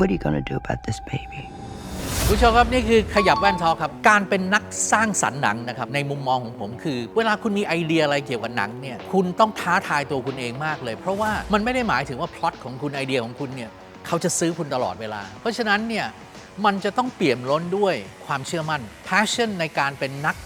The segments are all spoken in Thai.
What are you going to do about this baby? คุณผู้ชมครับนี่คือขยับแว่นทอครับ การเป็นนักสร้างสรรค์หนังนะครับในมุมมองของผมคือ เวลาคุณมีไอเดียอะไรเกี่ยวกับหนังเนี่ยคุณต้องท้าทายตัวคุณเองมากเลย เพราะว่ามันไม่ได้หมายถึงว่าพล็อตของคุณไอเดียของคุณเนี่ยเขาจะซื้อคุณตลอดเวลา เพราะฉะนั้นเนี่ยมันจะต้องเปี่ยมล้นด้วยความเชื่อมั่น passion ในการเป็นนัก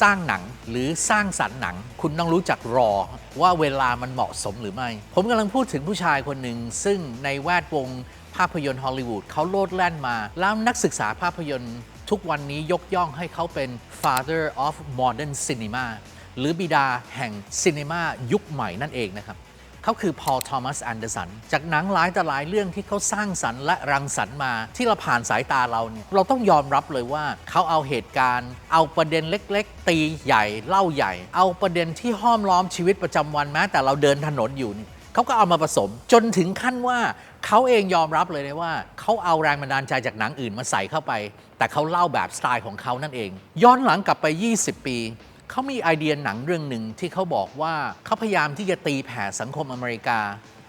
สร้างหนังหรือสร้างสรรค์หนัง คุณต้องรู้จักรอว่าเวลามันเหมาะสมหรือไม่ ผมกำลังพูดถึงผู้ชายคนหนึ่งซึ่งในแวดวง ภาพยนตร์ฮอลลีวูดเขาโลดแล่นมา แล้วนักศึกษาภาพยนตร์ทุกวันนี้ยกย่องให้เขาเป็น father of modern cinema หรือบิดาแห่งซีนีมายุคใหม่นั่นเองนะครับเขาคือพอลทอมัสแอนเดอร์สัน จากหนังหลายแต่หลายเรื่องที่เขาสร้างสรรค์และรังสรรค์มา ที่เราผ่านสายตาเราเนี่ยเราต้องยอมรับเลยว่า เขาเอาเหตุการณ์ เอาประเด็นเล็ก ๆ ตีใหญ่เล่าใหญ่ เอาประเด็นที่ห้อมล้อมชีวิตประจำวันแม้แต่เราเดินถนนอยู่นี่เขาก็เอามาผสม จนถึงขั้นว่า เขาเองยอมรับเลยนะว่า เขาเอาแรงบันดาลใจจากหนังอื่นมาใส่เข้าไป แต่เขาเล่าแบบสไตล์ของเขานั่นเอง ย้อนหลังกลับไป 20 ปี เขามีไอเดียหนังเรื่องหนึ่งที่เขาบอกว่าเขาพยายามที่จะตีแผ่สังคมอเมริกา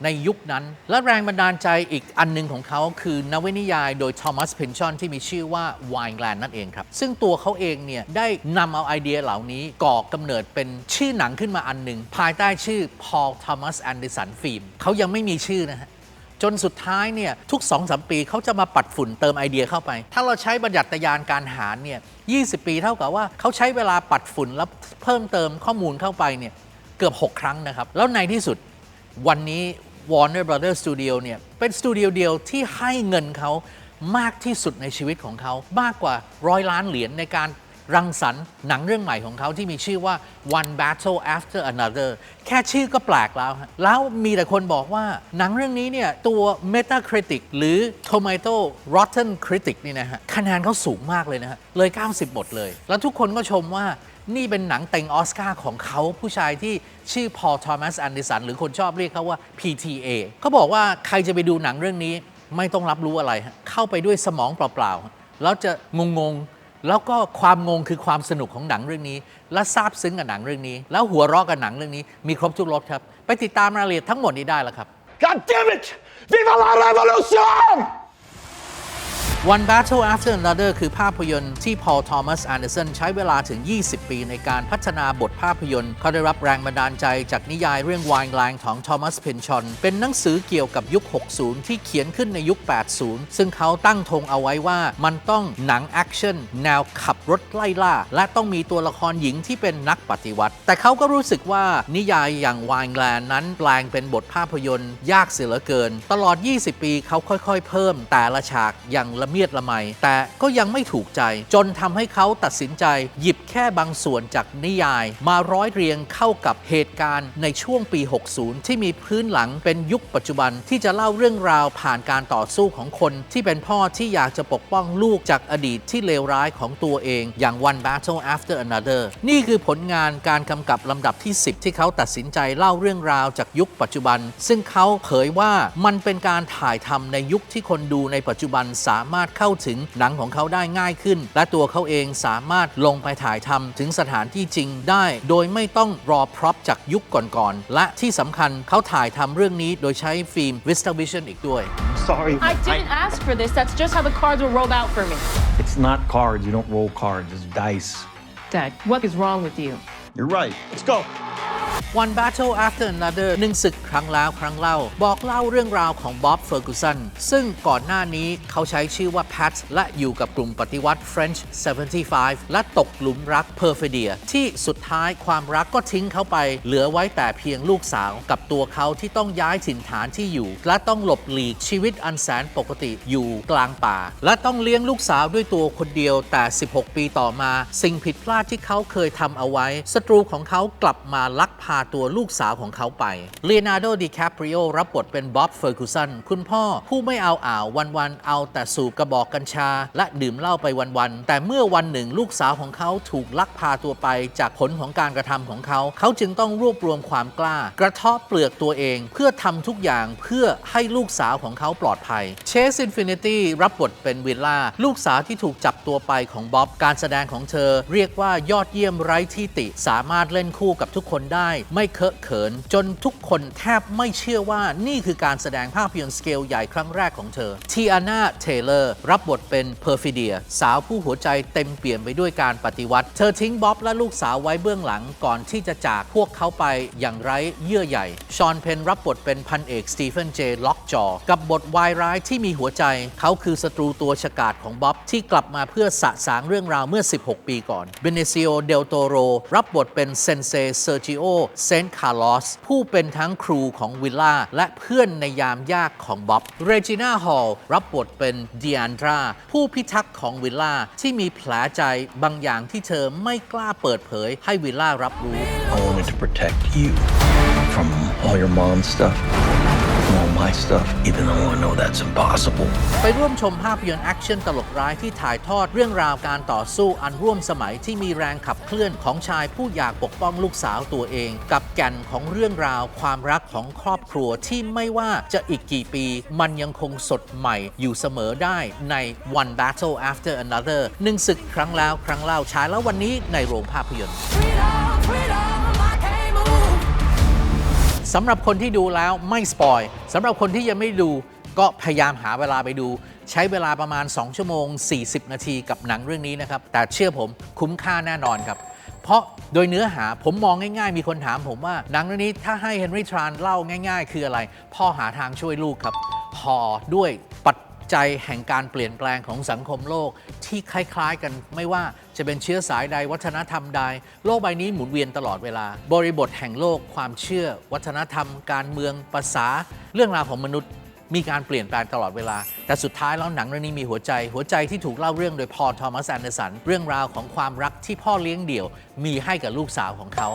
ในยุคนั้น และแรงบันดาลใจอีกอันหนึ่งของเขาคือนวนิยายโดยทอมัสเพนชอนที่มีชื่อว่า Wineland นั่นเองครับ ซึ่งตัวเขาเองเนี่ย ได้นำเอาไอเดียเหล่านี้ก่อกำเนิดเป็นชื่อหนังขึ้นมาอันหนึ่ง ภายใต้ชื่อ Paul Thomas Anderson Film เขายังไม่มีชื่อนะฮะ จนสุดท้ายเนี่ยทุก2อสปีเขาจะมาปัดฝุ่นเติมไอเดียเข้าไป ถ้าเราใช้บัญญัติยานการหารเนี่ย20ปีเท่ากับว่าเขาใช้เวลาปัดฝุ่นแล้วเพิ่มเติมข้อมูลเข้าไปเนี่ยเกือบ 6 ครั้งนะครับ แล้วในที่สุดวันนี้ Warner Brothers Studio เนี่ยเป็นสตูดิโอเดียวที่ให้เงินเขามากที่สุดในชีวิตของเขา มากกว่าร้อยล้านเหรียญในการ รังสรรค์หนังเรื่องใหม่ของเขาที่มีชื่อว่า One Battle After Another แค่ชื่อก็แปลกแล้วฮะแล้วมีแต่คนบอกว่าหนังเรื่องนี้เนี่ยตัว Metacritic หรือ Tomato Rotten Critic นี่นะฮะคะแนนเขาสูงมากเลยนะฮะเลย 90หมดเลย แล้วทุกคนก็ชมว่านี่เป็นหนังเต็งออสการ์ของเขาผู้ชายที่ชื่อ Paul Thomas Anderson หรือคนชอบเรียกเขาว่า PTA เขาบอกว่าใครจะไปดูหนังเรื่องนี้ไม่ต้องรับรู้อะไร เข้าไปด้วยสมองเปล่าๆแล้วจะงง แล้วก็ความงงคือความสนุกของหนังเรื่องนี้ และซาบซึ้งกับหนังเรื่องนี้ แล้วหัวเราะกับหนังเรื่องนี้มีครบทุกรสครับ ไปติดตามรายละเอียดทั้งหมดนี้ได้แล้วครับ God damn it! Viva la revolution! One Battle After Another คือภาพยนตร์ที่ Paul Thomas Anderson ใช้เวลาถึง 20 ปีในการพัฒนาบทภาพยนตร์ เขาได้รับแรงบันดาลใจจากนิยายเรื่อง Wineland ของ Thomas Pynchon เป็นหนังสือเกี่ยวกับยุค 60 ที่เขียนขึ้นในยุค 80 ซึ่งเขาตั้งธงเอาไว้ว่ามันต้องหนังแอคชั่นแนวขับรถไล่ล่า และต้องมีตัวละครหญิงที่เป็นนักปฏิวัติ แต่เขาก็รู้สึกว่านิยายอย่าง Wineland นั้นแปลงเป็นบทภาพยนตร์ ยากเสียเหลือเกิน ตลอด 20 ปีเขาค่อย ๆ เพิ่มแต่ละฉากอย่างละมียดละไม แต่ก็ยังไม่ถูกใจ จนทำให้เขาตัดสินใจ หยิบแค่บางส่วนจากนิยาย มาร้อยเรียงเข้ากับเหตุการณ์ในช่วงปี 60 ที่มีพื้นหลังเป็นยุคปัจจุบันที่จะเล่าเรื่องราวผ่านการต่อสู้ของคน ที่เป็นพ่อที่อยากจะปกป้องลูกจากอดีตที่เลวร้ายของตัวเอง อย่าง One Battle After Another นี่คือผลงานการกำกับลำดับที่ 10 ที่เขาตัดสินใจเล่าเรื่องราวจากยุคปัจจุบัน ซึ่งเขาเผยว่ามันเป็นการถ่ายทำในยุคที่คนดูในปัจจุบันสามารถเข้าถึงหนังของเขาได้ง่ายขึ้น และตัวเขาเองสามารถลงไปถ่ายทำถึงสถานที่จริงได้ โดยไม่ต้องรอพร็อพจากยุคก่อนๆและที่สำคัญเขาถ่ายทำเรื่องนี้โดยใช้ฟิล์ม Vistavision อีกด้วย Sorry. I didn't ask for this. That's just how the cards were rolled out for me. It's not cards. You don't roll cards. It's dice. Dad, what is wrong with you? You're right. Let's go. One Battle After Another หนึ่งศึกครั้งแล้วครั้งเล่า บอกเล่าเรื่องราวของบ๊อบเฟอร์กูสันซึ่งก่อนหน้านี้เขาใช้ชื่อว่า Pat และอยู่กับกลุ่มปฏิวัติ French 75 และตกหลุมรัก Perfidia ที่สุดท้ายความรักก็ทิ้งเขาไป เหลือไว้แต่เพียงลูกสาวกับตัวเขาที่ต้องย้ายถิ่นฐานที่อยู่ และต้องหลบหลีกชีวิตอันแสนปกติอยู่กลางป่า และต้องเลี้ยงลูกสาวด้วยตัวคนเดียวแต่ 16 ปีต่อมา สิ่งผิดพลาดที่เขาเคยทำเอาไว้ศัตรูของเขากลับมาลักพาตัวลูกสาวของเขาไปเล o n นาร์โดดิแคปริโอรับบทเป็นบ๊อบเฟอร์กูสันคุณพ่อผู้ไม่เอาอ่าววันๆเอาแต่สูบกระบอกกัญชา และดื่มเหล้าไปวันๆแต่เมื่อวันหนึ่งลูกสาวของเขาถูกลักพาตัวไปจากผลของการกระทำของเขา เขาจึงต้องรวบรวมความกล้า กระเทาะเปลือกตัวเองเพื่อทำทุกอย่างเพื่อให้ลูกสาวของเขาปลอดภัยเชสอินฟินิตี้รับบทเป็นวิลล่าลูกสาวที่ถูกจับตัวไปของบ๊อบการแสดงของเธอ เรียกว่ายอดเยี่ยมไร้ที่ติสามารถเล่นคู่กับทุกคนได้ไม่เคอะเขิน จนทุกคนแทบไม่เชื่อว่านี่คือการแสดงภาพยนตร์สเกลใหญ่ครั้งแรกของเธอทีอาน่าเทเลอร์รับบทเป็นเพอร์ฟิเดีย สาวผู้หัวใจเต็มเปี่ยมไปด้วยการปฏิวัติ เธอทิ้งบ๊อบและลูกสาวไว้เบื้องหลังก่อนที่จะจากพวกเขาไปอย่างไร้เยื่อใยชอนเพนรับบทเป็นพันเอกสตีเฟนเจล็อกจอ กับบทวายร้ายที่มีหัวใจ เขาคือศัตรูตัวฉกาจของบ๊อบที่กลับมาเพื่อสะสางเรื่องราวเมื่อ 16 ปีก่อนเบเนซิโอเดลโตโรรับบทเป็นเซนเซเซอร์จิโอเซนต์คาร์ลอสผู้เป็นทั้งครูของวิลล่าและเพื่อนในยามยากของบ๊อบเรจิน่าฮอลรับบทเป็นเดียนดราผู้พิทักษ์ของวิลล่าที่มีแผลใจบางอย่างที่เธอไม่กล้าเปิดเผยให้วิลล่ารับรู้ I wanted to protect you from all your mom's stuff all my stuff, even though I know that's impossible. ไปร่วมชมภาพยนตร์แอคชั่นตลกร้ายที่ถ่ายทอดเรื่องราวการต่อสู้อันร่วมสมัยที่มีแรงขับเคลื่อนของชายผู้อยากปกป้องลูกสาวตัวเอง กับแก่นของเรื่องราวความรักของครอบครัวที่ไม่ว่าจะอีกกี่ปี มันยังคงสดใหม่อยู่เสมอได้ใน One Battle After Another หนึ่งศึกครั้งแล้วครั้งเล่าฉายแล้ววันนี้ในโรงภาพยนตร์ สำหรับคนที่ดูแล้วไม่สปอยสำหรับคนที่ยังไม่ดูก็พยายามหาเวลาไปดู ใช้เวลาประมาณ 2 ชั่วโมง 40 นาทีกับหนังเรื่องนี้นะครับ แต่เชื่อผมคุ้มค่าแน่นอนครับ เพราะโดยเนื้อหาผมมองง่ายๆ มีคนถามผมว่าหนังเรื่องนี้ถ้าให้เฮนรี่ทรานเล่าง่าย ๆ คืออะไร พ่อหาทางช่วยลูกครับหอด้วย จจัยแห่งการเปลี่ยนแปลงของสังคมโลกที่คล้ายๆ กันไม่ว่าจะเป็นเชื้อสายใดวัฒนธรรมใด โลกใบนี้หมุนเวียนตลอดเวลา บริบทแห่งโลกความเชื่อ วัฒนธรรม การเมืองภาษา เรื่องราวของมนุษย์ มีการเปลี่ยนแปลงตลอดเวลา แต่สุดท้ายแล้วหนังเรื่องนี้มีหัวใจ หัวใจที่ถูกเล่าเรื่องโดยพอทอมัสแอนเดอร์สันเรื่องราวของความรักที่พ่อเลี้ยงเดี่ยว มีให้กับลูกสาวของเขา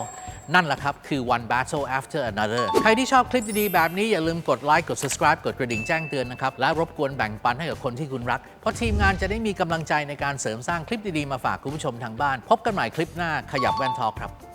นั่นแหละครับ คือ one battle after another ใครที่ชอบคลิปดีๆ แบบนี้อย่าลืมกดไลค์กด subscribe กดกระดิ่งแจ้งเตือนนะครับ และรบกวนแบ่งปันให้กับคนที่คุณรัก เพราะทีมงานจะได้มีกำลังใจในการเสริมสร้างคลิปดีๆ มาฝากคุณผู้ชมทางบ้าน พบกันใหม่คลิปหน้าขยับแว่นทอครับ